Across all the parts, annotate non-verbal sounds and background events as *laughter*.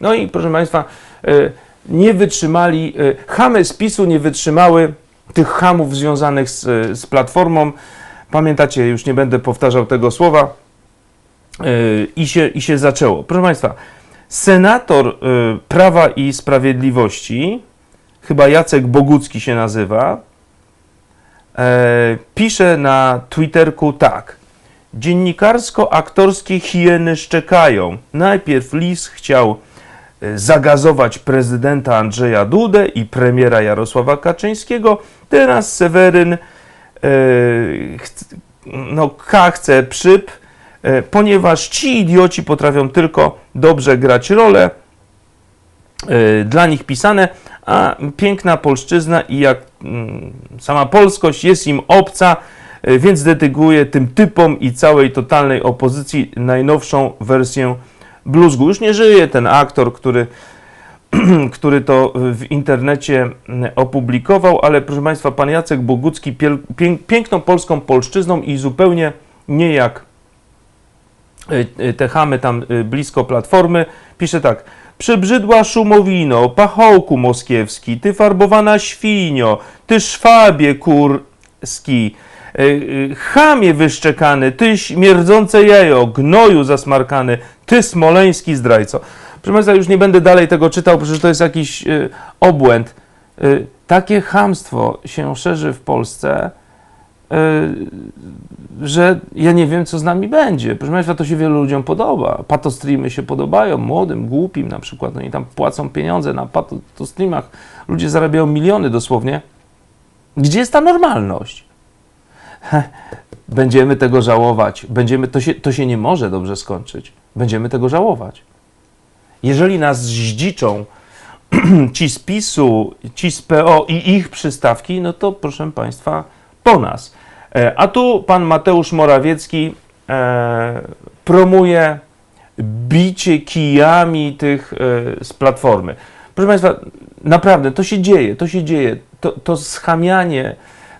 No i proszę Państwa, e, nie wytrzymali, e, chamy z PiSu nie wytrzymały tych hamów związanych z, z Platformą. Pamiętacie, już nie będę powtarzał tego słowa. E, I się, I się zaczęło. Proszę Państwa, senator Prawa i Sprawiedliwości, chyba Jacek Bogucki się nazywa, pisze na Twitterku tak. Dziennikarsko-aktorskie hieny szczekają. Najpierw Lis chciał e, zagazować prezydenta Andrzeja Dudę i premiera Jarosława Kaczyńskiego. Teraz Seweryn e, no, K chce przyp, e, ponieważ ci idioci potrafią tylko dobrze grać rolę e, dla nich pisane, a piękna polszczyzna i jak mm, sama polskość jest im obca, więc dedykuje tym typom i całej totalnej opozycji najnowszą wersję bluzgu. Już nie żyje ten aktor, który, *clears throat* który to w internecie mm, opublikował, ale proszę Państwa, pan Jacek Bogucki piel, pię, piękną polską polszczyzną i zupełnie nie jak y, y, te chamy tam blisko Platformy, pisze tak. Przybrzydła szumowino, pachołku moskiewski, ty farbowana świnio, ty szwabie kurski, chamie wyszczekany, ty śmierdzące jajo, gnoju zasmarkany, ty smoleński zdrajco. Proszę Państwa, już nie będę dalej tego czytał, przecież to jest jakiś y, obłęd. Y, takie chamstwo się szerzy w Polsce, y, że ja nie wiem, co z nami będzie. Proszę Państwa, to się wielu ludziom podoba. Patostreamy się podobają, młodym, głupim na przykład. Oni tam płacą pieniądze na patostreamach. Ludzie zarabiają miliony dosłownie. Gdzie jest ta normalność? Będziemy tego żałować. Będziemy, to, się, to się nie może dobrze skończyć. Będziemy tego żałować. Jeżeli nas zdziczą *clears throat* ci z PiSu, ci z PO i ich przystawki, no to proszę Państwa, po nas. E, A tu pan Mateusz Morawiecki e, promuje bicie kijami tych e, z Platformy. Proszę Państwa, naprawdę, to się dzieje, to się dzieje. To, to schamianie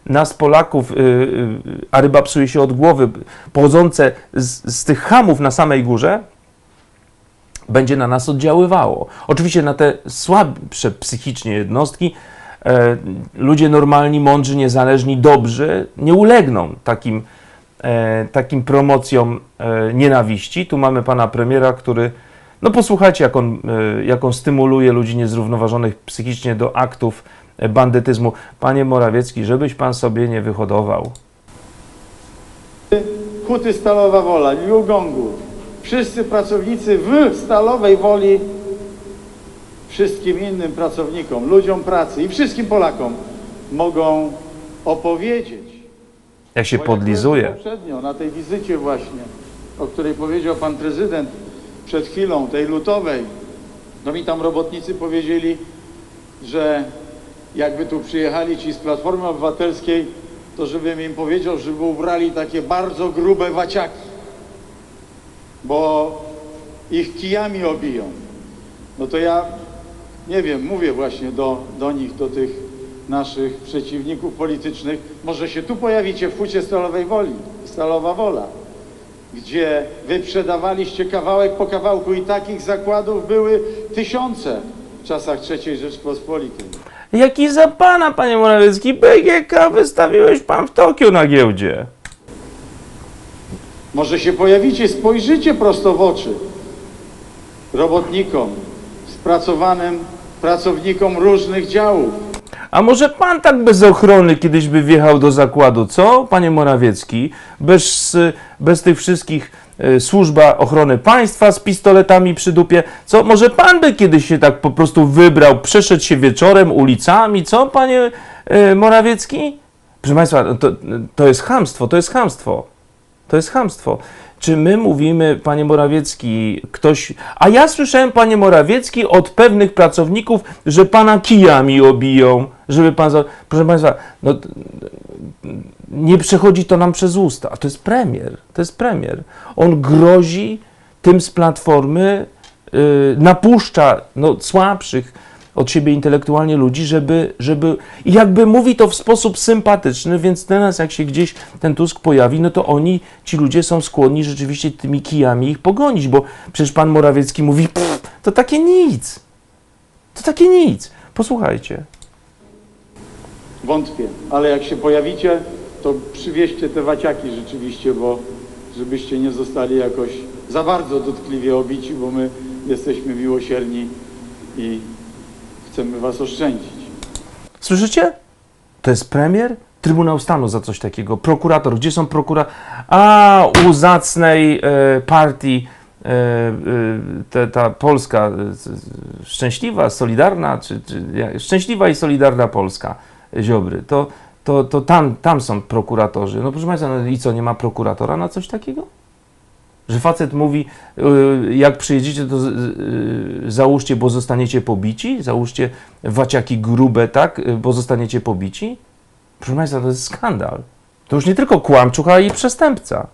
nas Polaków, y, y, a ryba psuje się od głowy, pochodzące z, z tych hamów na samej górze, będzie na nas oddziaływało. Oczywiście na te słabsze psychicznie jednostki e, ludzie normalni, mądrzy, niezależni, dobrzy nie ulegną takim, e, takim promocjom e, nienawiści. Tu mamy pana premiera, który, no posłuchajcie, jak on, e, jak on stymuluje ludzi niezrównoważonych psychicznie do aktów e, bandytyzmu. Panie Morawiecki, żebyś pan sobie nie wyhodował. Huty Stalowa Wola, Liugongu, wszyscy pracownicy w Stalowej Woli, wszystkim innym pracownikom, ludziom pracy i wszystkim Polakom mogą opowiedzieć. Jak się podlizuje. Poprzednio, na tej wizycie właśnie, o której powiedział pan prezydent przed chwilą, tej lutowej, no mi tam robotnicy powiedzieli, że jakby tu przyjechali ci z Platformy Obywatelskiej, to żebym im powiedział, żeby ubrali takie bardzo grube waciaki, bo ich kijami obiją. No to ja nie wiem, mówię właśnie do, do nich, do tych naszych przeciwników politycznych, może się tu pojawicie w Hucie Stalowej Woli, Stalowa Wola, gdzie wyprzedawaliście kawałek po kawałku i takich zakładów były tysiące w czasach III Rzeczpospolitej. Jaki za pana, panie Morawiecki, BGK wystawiłeś pan w Tokio na giełdzie. Może się pojawicie, spojrzycie prosto w oczy robotnikom, spracowanym pracownikom różnych działów. A może pan tak bez ochrony kiedyś by wjechał do zakładu, co, panie Morawiecki? Bez, bez tych wszystkich e, służba ochrony państwa z pistoletami przy dupie, co? Może pan by kiedyś się tak po prostu wybrał, przeszedł się wieczorem ulicami, co, panie e, Morawiecki? Proszę państwa, to, to jest chamstwo, to jest chamstwo. To jest chamstwo. Czy my mówimy, panie Morawiecki, ktoś. A ja słyszałem, panie Morawiecki, od pewnych pracowników, że pana kijami obiją, żeby pan. Za... Proszę państwa, no, nie przechodzi to nam przez usta. A to jest premier. To jest premier. On grozi tym z platformy, yy, napuszcza no, słabszych od siebie intelektualnie ludzi, żeby, żeby i jakby mówi to w sposób sympatyczny, więc teraz jak się gdzieś ten Tusk pojawi, no to oni, ci ludzie są skłonni rzeczywiście tymi kijami ich pogonić, bo przecież pan Morawiecki mówi, to takie nic. To takie nic. Posłuchajcie. Wątpię, ale jak się pojawicie, to przywieźcie te waciaki rzeczywiście, bo żebyście nie zostali jakoś za bardzo dotkliwie obici, bo my jesteśmy miłosierni i chcemy was oszczędzić. Słyszycie? To jest premier? Trybunał Stanu za coś takiego. Prokurator. Gdzie są prokura... A, u zacnej e, partii e, e, te, ta Polska e, szczęśliwa, solidarna, czy, czy szczęśliwa i solidarna Polska Ziobry. To, to, to tam, tam są prokuratorzy. No proszę Państwa, no i co, nie ma prokuratora na coś takiego? Że facet mówi, y, jak przyjedziecie, to y, załóżcie, bo zostaniecie pobici, załóżcie waciaki grube, tak, y, bo zostaniecie pobici. Proszę Państwa, to jest skandal. To już nie tylko kłamczuch, ale i przestępca.